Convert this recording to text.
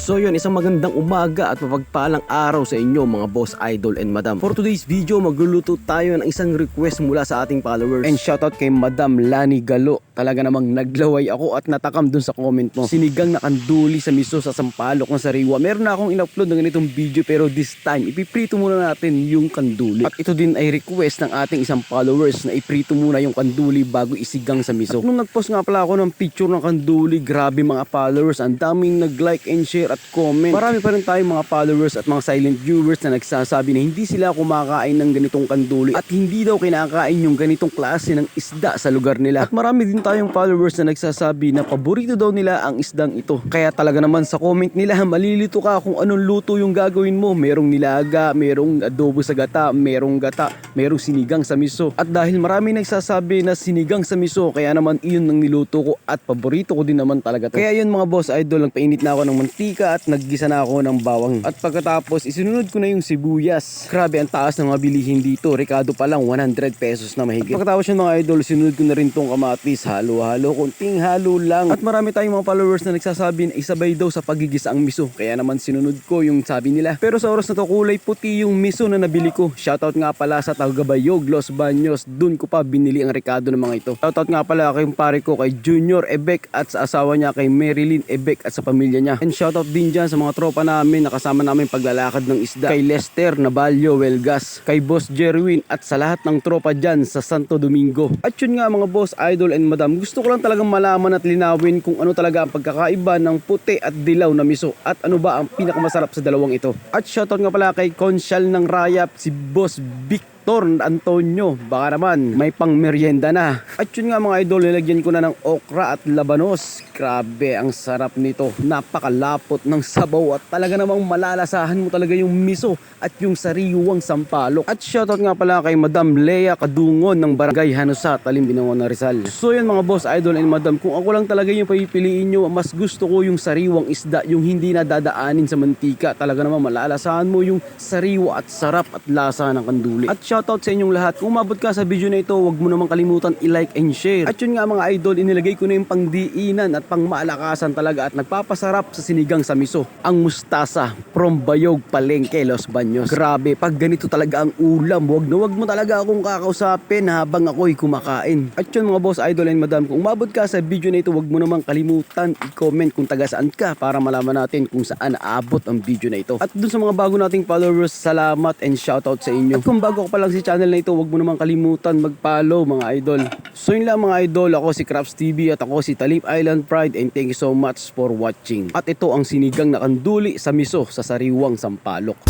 So yun, isang magandang umaga at mapagpalang araw sa inyo mga boss, idol and madam. For today's video, magluluto tayo ng isang request mula sa ating followers. And shoutout kay Madam Lani Galo. Talaga namang naglaway ako at natakam dun sa comment mo. Sinigang na kanduli sa miso sa sampalok ng sariwa. Meron na akong in-upload ng ganitong video pero this time, ipiprito muna natin yung kanduli. At ito din ay request ng ating isang followers na iprito muna yung kanduli bago isigang sa miso. At nung nag-post nga pala ako ng picture ng kanduli, grabe mga followers. Ang daming nag-like and share at comment. Marami pa rin tayong mga followers at mga silent viewers na nagsasabi na hindi sila kumakain ng ganitong kanduli at hindi daw kinakain yung ganitong klase ng isda sa lugar nila. At marami din tayong followers na nagsasabi na paborito daw nila ang isdang ito. Kaya talaga naman sa comment nila, malilito ka kung anong luto yung gagawin mo. Merong nilaga, merong adobo sa gata, merong gata, merong sinigang sa miso. At dahil marami nagsasabi na sinigang sa miso, kaya naman iyon ang niluto ko at paborito ko din naman talaga to. Kaya yun mga boss idol, nagpainit na ako ng mantika at naggisa na ako ng bawang. At pagkatapos, isinunod ko na yung sibuyas. Grabe, ang taas ng mga bilihin dito. Ricardo pa lang, 100 pesos na mahigit. Pagkatapos yun mga idol, sinunod ko na rin tong kamatis. Halo-halo, kunting halo lang. At marami tayong mga followers na nagsasabi na isabay daw sa pagigisa ang miso. Kaya naman sinunod ko yung sabi nila. Pero sa oras na to, kulay puti yung miso na nabili ko. Shoutout nga pala sa Tagabayog, Los Baños. Dun ko pa binili ang Ricardo ng mga ito. Shoutout nga pala kay pare ko kay Junior Ebek at sa asawa niya kay Marilyn Ebek at sa pamilya niya. And shoutout din dyan sa mga tropa namin na kasama namin paglalakad ng isda. Kay Lester Nabalio Welgas, kay Boss Jerwin at sa lahat ng tropa dyan sa Santo Domingo. At yun nga mga boss, idol and madam, gusto ko lang talagang malaman at linawin kung ano talaga ang pagkakaiba ng puti at dilaw na miso at ano ba ang pinakamasarap sa dalawang ito. At shoutout nga pala kay Consyal ng Rayap, si Boss Victor Antonio. Baka naman may pang merienda na. At yun nga mga idol, nilagyan ko na ng okra at labanos. Grabe, ang sarap nito. Napakalapot ng sabaw at talaga namang malalasahan mo talaga yung miso at yung sariwang sampalok. At shoutout nga pala kay Madam Lea Kadungon ng Barangay Hanusa, Talimbinangon na Rizal. So yun mga boss, idol and madam, kung ako lang talaga yung papipiliin nyo, mas gusto ko yung sariwang isda, yung hindi na dadaanin sa mantika. Talaga namang malalasahan mo yung sariwa at sarap at lasa ng kanduli. At shoutout sa inyong lahat. Kung umabot ka sa video na ito, huwag mo namang kalimutan i-like and share. At yun nga mga idol, inilagay ko na yung pangdiinan at pangmaalakasan talaga at nagpapasarap sa sinigang sa miso. Ang mustasa from Bayog Palengke, Los Baños. Grabe, pag ganito talaga ang ulam, wag na wag mo talaga akong kakausapin habang ako'y kumakain. At yun mga boss, idol and madam, kung umabot ka sa video na ito, wag mo namang kalimutan i-comment kung taga saan ka para malaman natin kung saan aabot ang video na ito. At dun sa mga bago nating followers, salamat and shoutout sa inyo. At kung bago ka pa lang sa channel na ito, wag mo namang kalimutan mag-follow mga idol. So yun lang mga idol, ako si Craps TV at ako si Talip Island Pride and thank you so much for watching. At ito ang sinigang na kanduli sa miso sa sariwang sampalok.